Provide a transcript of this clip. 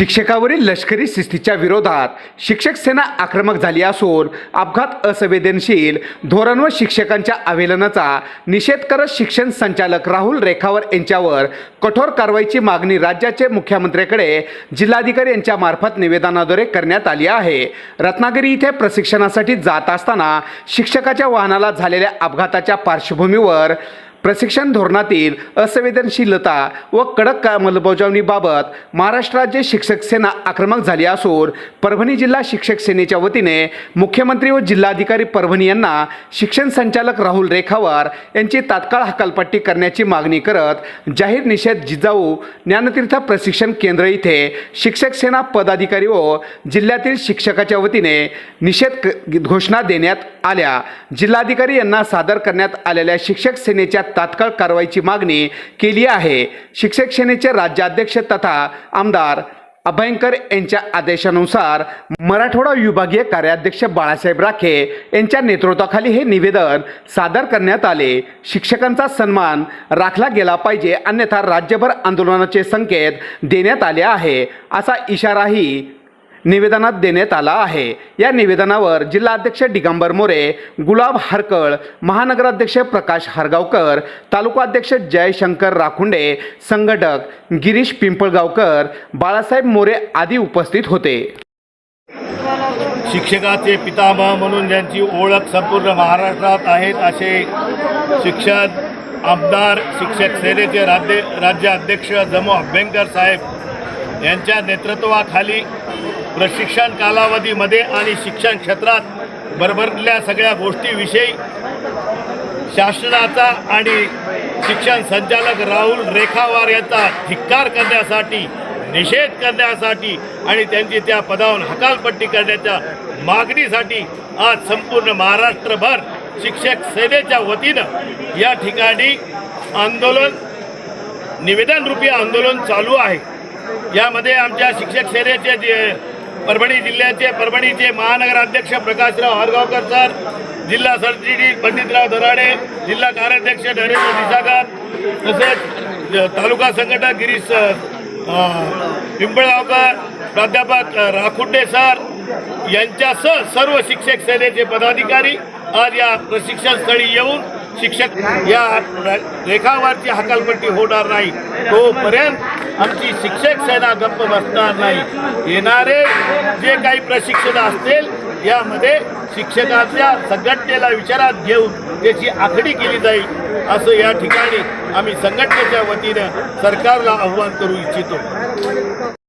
शिक्षकावरील लष्करी शिस्तीच्या विरोधात शिक्षक सेना आक्रमक झाली असून अपघात असंवेदनशील धोरण व शिक्षकांच्या आवेलनाचा निषेध करत शिक्षण संचालक राहुल रेखावर यांच्यावर कठोर कारवाईची मागणी राज्याचे मुख्यमंत्र्याकडे जिल्हाधिकारी यांच्या मार्फत निवेदनाद्वारे करण्यात आली आहे. रत्नागिरी इथे प्रशिक्षणासाठी जात असताना शिक्षकाच्या वाहनाला झालेल्या अपघाताच्या पार्श्वभूमीवर प्रशिक्षण धोरणातील असंवेदनशीलता व कडक अंमलबजावणीबाबत महाराष्ट्र राज्य शिक्षक सेना आक्रमक झाली असून परभणी जिल्हा शिक्षक सेनेच्या वतीने मुख्यमंत्री व जिल्हाधिकारी परभणी यांना शिक्षण संचालक राहुल रेखावार यांची तात्काळ हकालपट्टी करण्याची मागणी करत जाहीर निषेध जिजाऊ ज्ञानतीर्थ प्रशिक्षण केंद्र इथे शिक्षक सेना पदाधिकारी व जिल्ह्यातील शिक्षकाच्या वतीने निषेध घोषणा देण्यात आल्या. जिल्हाधिकारी यांना सादर करण्यात आलेल्या शिक्षक सेनेच्या तात्काळ कारवाईची मागणी केली आहे. शिक्षक सेनेचे राज्याध्यक्ष तथा आमदार अभयंकर यांच्या आदेशानुसार मराठवाडा विभागीय कार्याध्यक्ष बाळासाहेब राखे यांच्या नेतृत्वाखाली हे निवेदन सादर करण्यात आले. शिक्षकांचा सन्मान राखला गेला पाहिजे अन्यथा राज्यभर आंदोलनाचे संकेत देण्यात आले आहे असा इशाराही निवेदनात देण्यात आला आहे. या निवेदनावर जिल्हाध्यक्ष दिगंबर मोरे गुलाब हरकळ महानगराध्यक्ष प्रकाश हरगावकर तालुकाध्यक्ष जयशंकर राखुंडे संघटक गिरीश पिंपळगावकर बाळासाहेब मोरे आदी उपस्थित होते. शिक्षकाचे पितामह म्हणून ज्यांची ओळख संपूर्ण महाराष्ट्रात आहेत असे शिक्षण आमदार शिक्षक सेनेचे राज्य राज्याध्यक्ष जमो अभ्यंकर साहेब यांच्या नेतृत्वाखाली प्रशिक्षण कालावधीमध्ये आणि शिक्षण क्षेत्रात भरभरल्या सगळ्या गोष्टीविषयी शासनाचा आणि शिक्षण संचालक राहुल रेखावार यांचा धिक्कार करण्यासाठी निषेध करण्यासाठी आणि त्यांची त्या पदावरून हकालपट्टी करण्याच्या मागणीसाठी आज संपूर्ण महाराष्ट्रभर शिक्षक सेनेच्या वतीनं या ठिकाणी आंदोलन निवेदनरूपी आंदोलन चालू आहे. यामध्ये आमच्या शिक्षक सेनेचे जे परभणी जिल्ह्याचे परभणीचे महानगराध्यक्ष प्रकाशराव हरगावकर सर जिल्हा सरचिटणीस पंडितराव धराडे जिल्हा कार्याध्यक्ष नरेंद्र दिसागर तसेच तालुका संघटक गिरीश अ, पिंपळगावकर प्राध्यापक राखुंडे सर यांच्यासह सर्व शिक्षक सेनेचे पदाधिकारी आज या प्रशिक्षण स्थळी येऊन शिक्षक या रेखावरची हकालपट्टी होणार नाही. तोपर्यंत आमची शिक्षक सेना गप्प बसणार नाही. येणारे जे काही प्रशिक्षण असतील यामध्ये शिक्षकाच्या संघटनेला विचारात घेऊन त्याची आखणी केली जाईल असं या ठिकाणी आम्ही संघटनेच्या वतीनं सरकारला आव्हान करू इच्छितो.